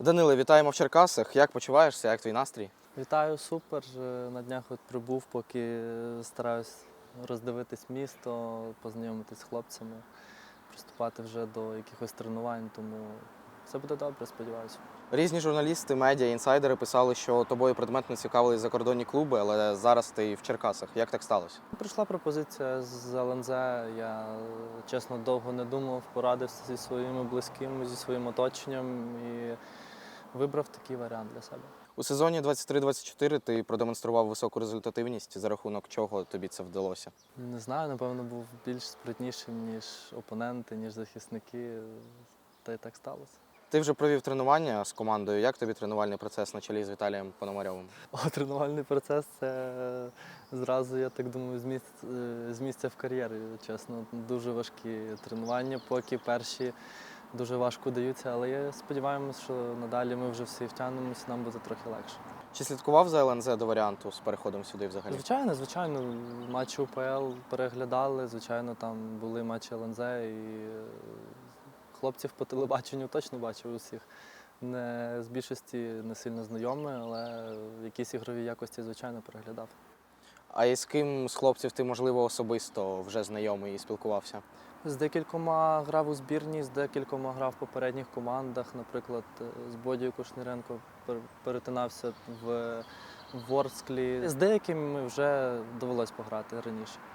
Даниле, вітаємо в Черкасах. Як почуваєшся? Як твій настрій? Вітаю, супер. На днях от прибув, поки стараюсь роздивитись місто, познайомитись з хлопцями, приступати вже до якихось тренувань, тому все буде добре, сподіваюся. Різні журналісти, медіа, інсайдери писали, що тобою предметно цікавились закордонні клуби, але зараз ти в Черкасах. Як так сталося? Прийшла пропозиція з ЛНЗ. Я чесно довго не думав, порадився зі своїми близькими, зі своїм оточенням і вибрав такий варіант для себе. У сезоні 23-24 ти продемонстрував високу результативність, за рахунок чого тобі це вдалося. Не знаю, напевно, був більш спритнішим, ніж опоненти, ніж захисники. Та й так сталося. Ти вже провів тренування з командою. Як тобі тренувальний процес на чолі з Віталієм Пономарьовим? О, тренувальний процес це зразу, я так думаю, з місця, е, з місця в кар'єрі. Чесно, дуже важкі тренування, поки перші дуже важко даються, але я сподіваємось, що надалі ми вже всі втягнемося, нам буде трохи легше. Чи слідкував за ЛНЗ до варіанту з переходом сюди взагалі? Звичайно, звичайно, матчі УПЛ переглядали, звичайно, там були матчі ЛНЗ і е, хлопців по телебаченню точно бачив усіх. Не з більшості не сильно знайомий, але якісь ігрові якості, звичайно, переглядав. А із ким з хлопців ти, можливо, особисто вже знайомий і спілкувався? З декількома грав у збірні, з декількома грав в попередніх командах. Наприклад, е, з Бодією Кушніренко пер- перетинався в Ворсклі. З деякими вже довелось пограти раніше.